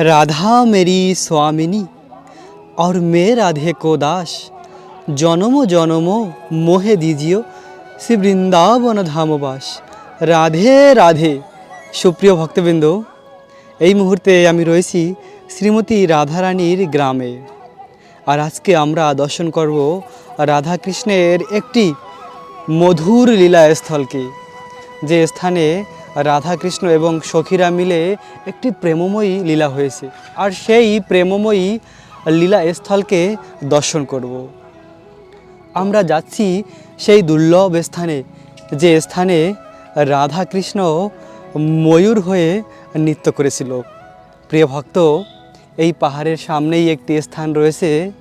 राधा मेरी स्वामिनी और मैं राधे को दास জনম জনম মোহে দিজিও শ্রী বৃন্দাবন ধামবাস রাধে রাধে সুপ্রিয় ভক্তবৃন্দ এই মুহূর্তে আমি রয়েছি শ্রীমতী রাধারানীর গ্রামে আর আজকে আমরা দর্শন করব রাধা কৃষ্ণের একটি মধুর লীলাস্থলকে যে স্থানে রাধা কৃষ্ণ এবং সখীরা মিলে একটি প্রেমময়ী লীলা হয়েছে। আর সেই প্রেমময়ী লীলা স্থলকে দর্শন করব। আমরা যাচ্ছি সেই দুর্লভ স্থানে, যে স্থানে রাধা কৃষ্ণ ময়ূর হয়ে নৃত্য করেছিল। প্রিয় ভক্ত, এই পাহাড়ের সামনেই একটি স্থান রয়েছে,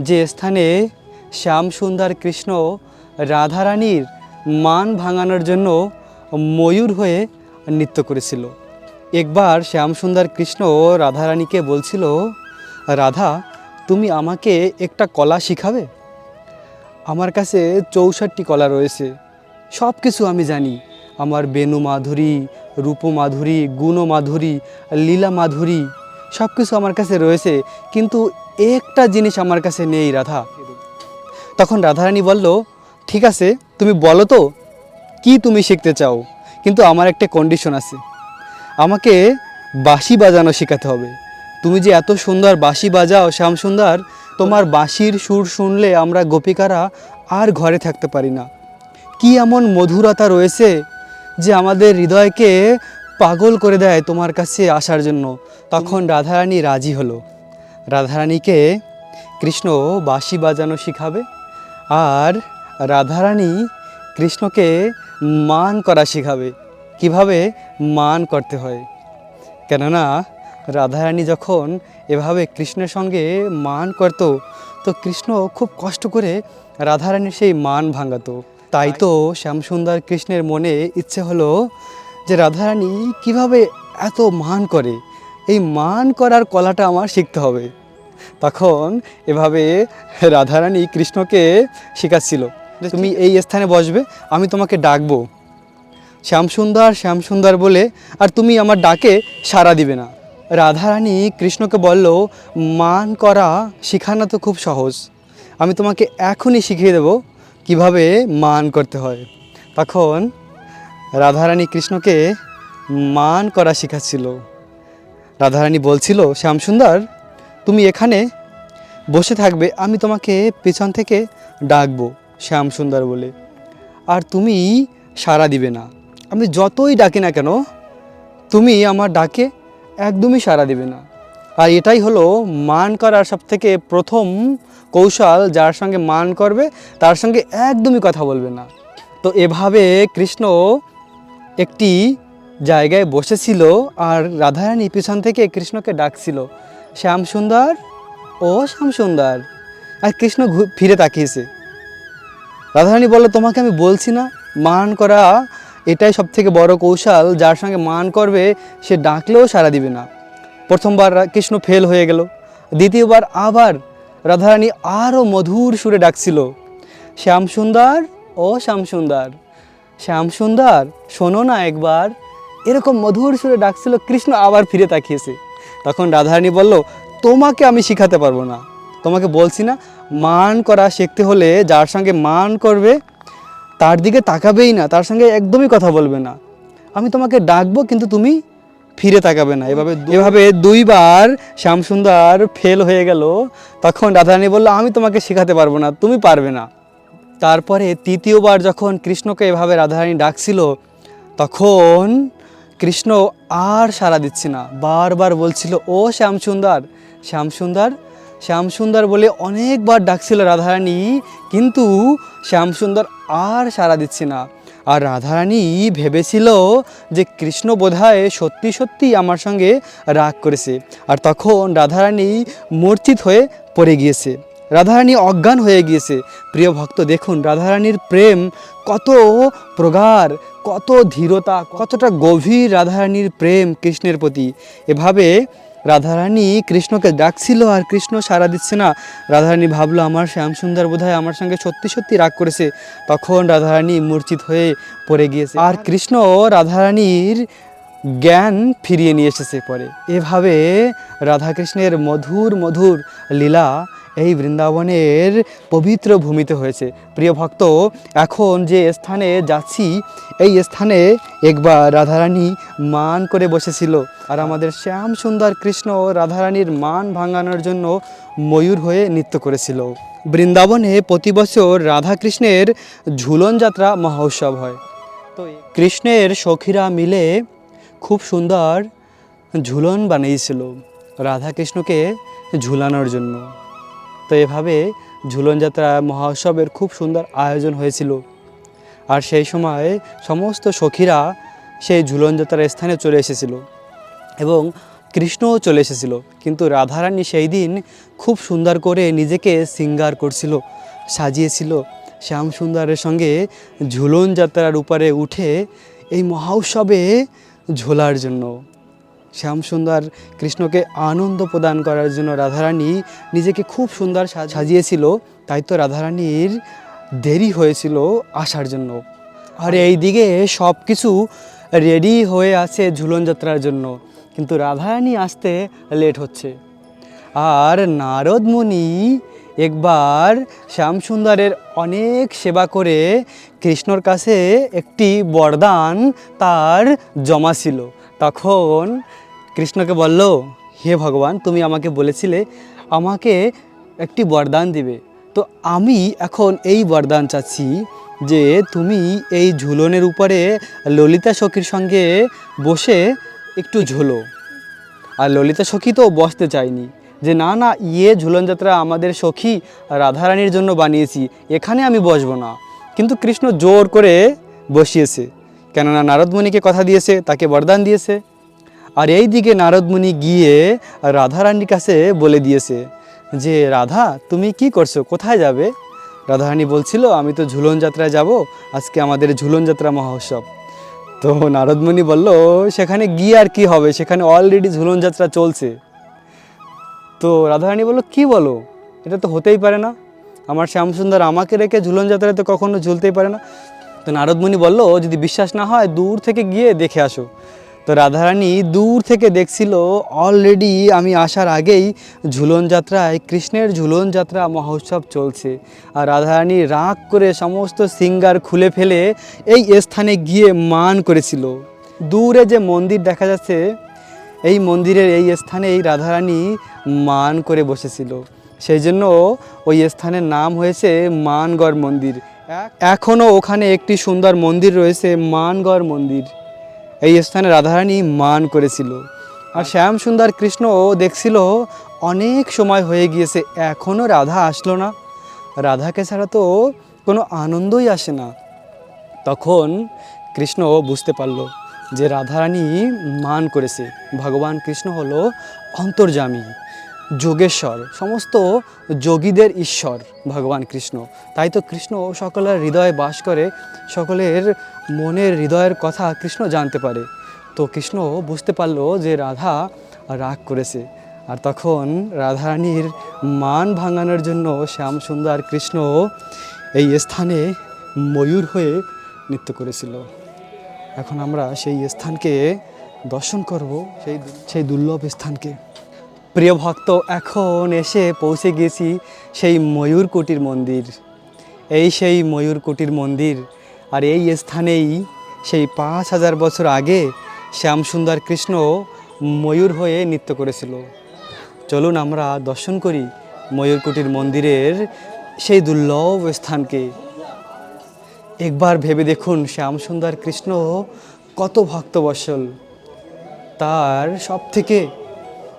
যে স্থানে শ্যাম সুন্দর কৃষ্ণ রাধারানীর মান ভাঙানোর জন্য ময়ূর হয়ে নৃত্য করেছিল। একবার শ্যাম সুন্দর কৃষ্ণ রাধারানীকে বলছিল, রাধা, তুমি আমাকে একটা কলা শিখাবে? আমার কাছে চৌষট্টি কলা রয়েছে। সব কিছু আমি জানি। আমার বেনু মাধুরী, রূপ মাধুরী, গুণ মাধুরী, লীলা মাধুরী সব কিছু আমার কাছে রয়েছে। কিন্তু একটা জিনিস আমার কাছে নেই, রাধা। তখন রাধারানী বলল, ঠিক আছে, তুমি বলো তো কি তুমি শিখতে চাও? কিন্তু আমার একটা কন্ডিশন আছে। আমাকে বাঁশি বাজানো শেখাতে হবে। তুমি যে এত সুন্দর বাঁশি বাজাও, শ্যাম সুন্দর, তোমার বাঁশির সুর শুনলে আমরা গোপিকারা আর ঘরে থাকতে পারি না। কি এমন মধুরতা রয়েছে যে আমাদের হৃদয়কে পাগল করে দেয় তোমার কাছে আসার জন্য। তখন রাধারানী রাজি হলো। রাধারানীকে কৃষ্ণ বাঁশি বাজানো শিখাবে আর রাধারানী কৃষ্ণকে মান করা শেখাবে। কীভাবে মান করতে হয়? কেননা, রাধারানী যখন এভাবে কৃষ্ণের সঙ্গে মান করত, তো কৃষ্ণ খুব কষ্ট করে রাধারানীর সেই মান ভাঙাতো। তাই তো শ্যামসুন্দর কৃষ্ণের মনে ইচ্ছে হলো যে, রাধারানী, কীভাবে এত মান করে? এই মান করার কলাটা আমার শিখতে হবে। তখন এভাবে রাধারানী কৃষ্ণকে শেখাচ্ছিল। তুমি এই স্থানে বসবে আমি তোমাকে ডাকবো। শ্যামসুন্দর শ্যামসুন্দর বলে আর তুমি আমার ডাকে সাড়া দিবে না। রাধারানী কৃষ্ণকে বলল মান করা শেখানো তো খুব সহজ। আমি তোমাকে এখনই শিখিয়ে দেব কীভাবে মান করতে হয়। তখন রাধারানী কৃষ্ণকে মান করা শেখাচ্ছিল। রাধারানী বলছিল শ্যামসুন্দর তুমি এখানে বসে থাকবে আমি তোমাকে পেছন থেকে ডাকবো। শ্যামসুন্দর বলে। আর তুমি সাড়া দিবে না। আমি যতই ডাকি না কেন, তুমি আমার ডাকে একদমই সাড়া দিবে না। আর এটাই হলো মান করার সব থেকে প্রথম কৌশল, যার সঙ্গে মান করবে, তার সঙ্গে একদমই কথা বলবে না। তো এভাবে কৃষ্ণ একটি জায়গায় বসেছিল আর রাধারানী পিছন থেকে কৃষ্ণকে ডাকছিল শ্যাম সুন্দর ও শ্যাম সুন্দর আর কৃষ্ণ ফিরে তাকিয়েছে। রাধারানী বলল, তোমাকে আমি বলছি না, মান করা এটাই সব থেকে বড় কৌশল। যার সঙ্গে মান করবে, সে ডাকলেও সাড়া দিবে না। প্রথমবার কৃষ্ণ ফেল হয়ে গেল। দ্বিতীয়বার আবার রাধারানী আরও মধুর সুরে ডাকছিল, শ্যাম সুন্দর, ও শ্যাম সুন্দর শ্যাম সুন্দর, শোনো না একবার। এরকম মধুর সুরে ডাকছিল, কৃষ্ণ আবার ফিরে তাকিয়েছে। তখন রাধারানী বলল, তোমাকে আমি শিখাতে পারব না। তোমাকে বলছি না মান করা শিখতে হলে যার সঙ্গে মান করবে, তার দিকে তাকাবেই না, তার সঙ্গে একদমই কথা বলবে না। আমি তোমাকে ডাকবো, কিন্তু তুমি ফিরে তাকাবে না। এভাবে এভাবে দুইবার শ্যামসুন্দর ফেল হয়ে গেল। তখন রাধারানী বলল, আমি তোমাকে শেখাতে পারব না, তুমি পারবে না। তারপরে তৃতীয়বার যখন কৃষ্ণকে এভাবে রাধারানী ডাকছিল, তখন কৃষ্ণ আর সাড়া দিচ্ছে না। বারবার বলছিল, ও শ্যামসুন্দর শ্যামসুন্দর শ্যামসুন্দর বলে অনেকবার ডাকছিল রাধারানী, কিন্তু শ্যামসুন্দর আর সাড়া দিচ্ছে না। আর রাধারানী ভেবেছিল যে কৃষ্ণ বোধহয় সত্যি সত্যি আমার সঙ্গে রাগ করেছে। আর তখন রাধারানী মূর্ছিত হয়ে পড়ে গিয়েছে। রাধারানী অজ্ঞান হয়ে গিয়েছে। প্রিয় ভক্ত, দেখুন, রাধারানীর প্রেম কত প্রগাঢ়, কত ধীরতা, কতটা গভীর রাধারানীর প্রেম কৃষ্ণের প্রতি। এভাবে রাধারানী কৃষ্ণকে ডাকছিল আর কৃষ্ণ সাড়া দিচ্ছে না। রাধারানী ভাবলো, আমার শ্যামসুন্দর বোধহয় আমার সঙ্গে সত্যি সত্যি রাগ করেছে। তখন রাধারানী মূর্ছিত হয়ে পড়ে গিয়েছে। আর কৃষ্ণ রাধারানীর জ্ঞান ফিরিয়ে নিয়ে এসেছে পরে। এভাবে রাধাকৃষ্ণের মধুর মধুর লীলা এই বৃন্দাবনের পবিত্র ভূমিতে হয়েছে। প্রিয় ভক্ত, এখন যে স্থানে যাচ্ছি, এই স্থানে একবার রাধারানী মান করে বসেছিল। আর আমাদের শ্যাম সুন্দর কৃষ্ণ রাধারানীর মান ভাঙানোর জন্য ময়ূর হয়ে নৃত্য করেছিল। বৃন্দাবনে প্রতি বছর রাধাকৃষ্ণের ঝুলন যাত্রা মহোৎসব হয়। তো কৃষ্ণের সখীরা মিলে খুব সুন্দর ঝুলন বানিয়েছিল রাধাকৃষ্ণকে ঝুলানোর জন্য। তো এভাবে ঝুলনযাত্রা মহোৎসবের খুব সুন্দর আয়োজন হয়েছিল। আর সেই সময় সমস্ত সখীরা সেই ঝুলনযাত্রার স্থানে চলে এসেছিল এবং কৃষ্ণও চলে এসেছিল। কিন্তু রাধারানী সেই দিন খুব সুন্দর করে নিজেকে সিঙ্গার করছিল, সাজিয়েছিল। শ্যাম সুন্দরের সঙ্গে ঝুলন যাত্রার উপরে উঠে এই মহোৎসবে ঝোলার জন্য শ্যাম সুন্দর কৃষ্ণকে আনন্দ প্রদান করার জন্য রাধারানী নিজেকে খুব সুন্দর সাজ- সাজিয়েছিল। তাই তো রাধারানীর দেরি হয়েছিল আসার জন্য। আর এই দিকে সব কিছু রেডি হয়ে আছে ঝুলন যাত্রার জন্য। কিন্তু রাধারানী আসতে লেট হচ্ছে। আর নারদ মুনি একবার শ্যামসুন্দরের অনেক সেবা করে কৃষ্ণর কাছে একটি বরদান তার জমা ছিল। তখন কৃষ্ণকে বলল, হে ভগবান, তুমি আমাকে বলেছিলে আমাকে একটি বরদান দিবে। তো আমি এখন এই বরদান চাচ্ছি যে তুমি এই ঝুলনের উপরে ললিতা সখীর সঙ্গে বসে একটু ঝোলো। আর ললিতা সখী তো বসতে চায়নি। যে না না ইয়ে ঝুলন যাত্রা আমাদের সখী রাধারানীর জন্য বানিয়েছি, এখানে আমি বসবো না। কিন্তু কৃষ্ণ জোর করে বসিয়েছে। কেননা নারদমণিকে কথা দিয়েছে, তাকে বরদান দিয়েছে। আর এই দিকে নারদমণি গিয়ে রাধারানীর কাছে বলে দিয়েছে যে, রাধা, তুমি কি করছ? কোথায় যাবে? রাধারানী বলছিল, আমি তো ঝুলন যাত্রায় যাব, আজকে আমাদের ঝুলন যাত্রা মহোৎসব। তো নারদমণি বলল, সেখানে গিয়ে আর কি হবে? সেখানে অলরেডি ঝুলন যাত্রা চলছে। তো রাধারানী বলল, কি বলো? এটা তো হতেই পারে না। আমার শ্যামসুন্দর আমাকে রেখে ঝুলন যাত্রায় তো কখনো ঝুলতেই পারে না। নারদমণি বলল যদি বিশ্বাস না হয়, দূর থেকে গিয়ে দেখে আসো। তো রাধারানী দূর থেকে দেখছিল, অলরেডি আমি আসার আগেই ঝুলন যাত্রায়, কৃষ্ণের ঝুলন যাত্রা মহোৎসব চলছে। আর রাধারানী রাগ করে সমস্ত সিঙ্গার খুলে ফেলে এই স্থানে গিয়ে মান করেছিল। দূরে যে মন্দির দেখা যাচ্ছে, এই মন্দিরের এই স্থানেই রাধারানী মান করে বসেছিল। সেই জন্য ওই স্থানের নাম হয়েছে মানগড় মন্দির। এখনও ওখানে একটি সুন্দর মন্দির রয়েছে মানগড় মন্দির। এই স্থানে রাধারানী মান করেছিল। আর শ্যাম সুন্দর কৃষ্ণ দেখছিল অনেক সময় হয়ে গিয়েছে এখনও রাধা আসলো না। রাধাকে ছাড়া তো কোনো আনন্দই আসে না। তখন কৃষ্ণ বুঝতে পারল যে রাধারানী মান করেছে। ভগবান কৃষ্ণ হলো অন্তর্যামী। যোগেশ্বর, সমস্ত যোগীদের ঈশ্বর, ভগবান কৃষ্ণ। তাই তো কৃষ্ণ সকলের হৃদয়ে বাস করে, সকলের মনের হৃদয়ের কথা কৃষ্ণ জানতে পারে। তো কৃষ্ণ বুঝতে পারল যে রাধা রাগ করেছে। আর তখন রাধারানীর মান ভাঙানোর জন্য শ্যাম সুন্দর কৃষ্ণ এই স্থানে ময়ূর হয়ে নৃত্য করেছিল। এখন আমরা সেই স্থানকে দর্শন করব, সেই সেই দুর্লভ স্থানকে। প্রিয় ভক্ত, এখন এসে পৌঁছে গেছি সেই ময়ূরকুটির মন্দির। এই সেই ময়ূরকুটির মন্দির, আর এই স্থানেই সেই পাঁচ হাজার বছর আগে শ্যামসুন্দর কৃষ্ণ ময়ূর হয়ে নৃত্য করেছিল। চলুন আমরা দর্শন করি ময়ূরকুটির মন্দিরের সেই দুর্লভ স্থানকে। একবার ভেবে দেখুন শ্যামসুন্দর কৃষ্ণ কত ভক্তবৎসল। তার সব থেকে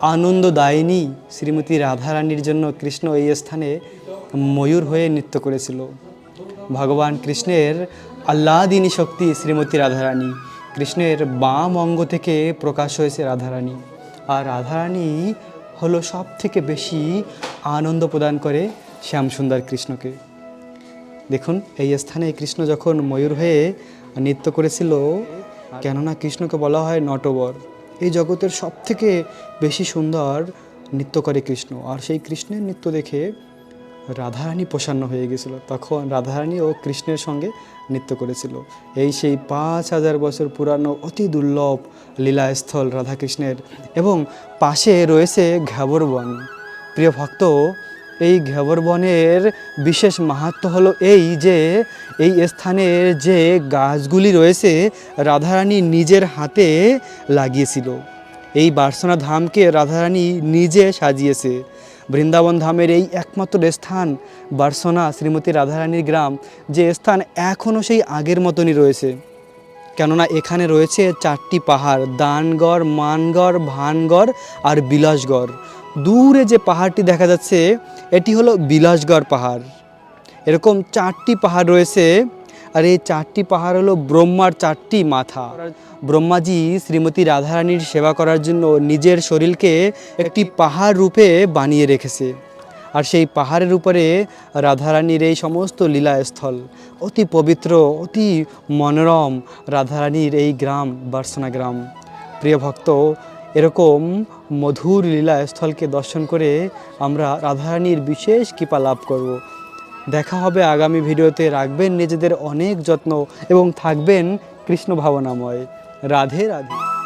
আনন্দদায়িনী শ্রীমতী রাধারানীর জন্য কৃষ্ণ এই স্থানে ময়ূর হয়ে নৃত্য করেছিল। ভগবান কৃষ্ণের আহ্লাদিনী শক্তি শ্রীমতী রাধারানী। কৃষ্ণের বাম অঙ্গ থেকে প্রকাশ হয়েছে রাধারানী। আর রাধারানী হলো সব থেকে বেশি আনন্দ প্রদান করে শ্যামসুন্দর কৃষ্ণকে। দেখুন, এই স্থানে কৃষ্ণ যখন ময়ূর হয়ে নৃত্য করেছিল, কেননা কৃষ্ণকে বলা হয় নটবর। এই জগতের সব থেকে বেশি সুন্দর নৃত্য করে কৃষ্ণ। আর সেই কৃষ্ণের নৃত্য দেখে রাধারানী প্রসন্ন হয়ে গেছিল। তখন রাধারানী ও কৃষ্ণের সঙ্গে নৃত্য করেছিল। এই সেই পাঁচ হাজার বছর পুরানো অতি দুর্লভ লীলাস্থল রাধাকৃষ্ণের। এবং পাশে রয়েছে ঘাবর বন। প্রিয় ভক্ত এই ঘ্যাবর বনের বিশেষ মাহাত্ম হলো এই যে, এই স্থানের যে গাছগুলি রয়েছে, রাধারানী নিজের হাতে লাগিয়েছিল। এই বার্সনা ধামকে রাধারানী নিজে সাজিয়েছে। বৃন্দাবন ধামের এই একমাত্র স্থান, বার্সনা শ্রীমতী রাধারানীর গ্রাম, যে স্থান এখনও সেই আগের মতনই রয়েছে। কেননা এখানে রয়েছে চারটি পাহাড়, দানগড়, মানগড়, ভানগড় আর বিলাসগড়। দূরে যে পাহাড়টি দেখা যাচ্ছে, এটি হলো বিলাসগড় পাহাড়। এরকম চারটি পাহাড় রয়েছে, আর এই চারটি পাহাড় হলো ব্রহ্মার চারটি মাথা। ব্রহ্মাজি শ্রীমতী রাধারানীর সেবা করার জন্য নিজের শরীরকে একটি পাহাড় রূপে বানিয়ে রেখেছে। আর সেই পাহাড়ের উপরে রাধারানীর এই সমস্ত লীলাস্থল, অতি পবিত্র, অতি মনোরম রাধারানীর এই গ্রাম বার্সনা গ্রাম। প্রিয় ভক্ত এরকম মধুর লীলা স্থলকে দর্শন করে আমরা রাধারানীর বিশেষ কৃপা লাভ করব। দেখা হবে আগামী ভিডিওতে। রাখবেন নিজেদের অনেক যত্ন এবং থাকবেন কৃষ্ণ ভাবনাময়। রাধে রাধে।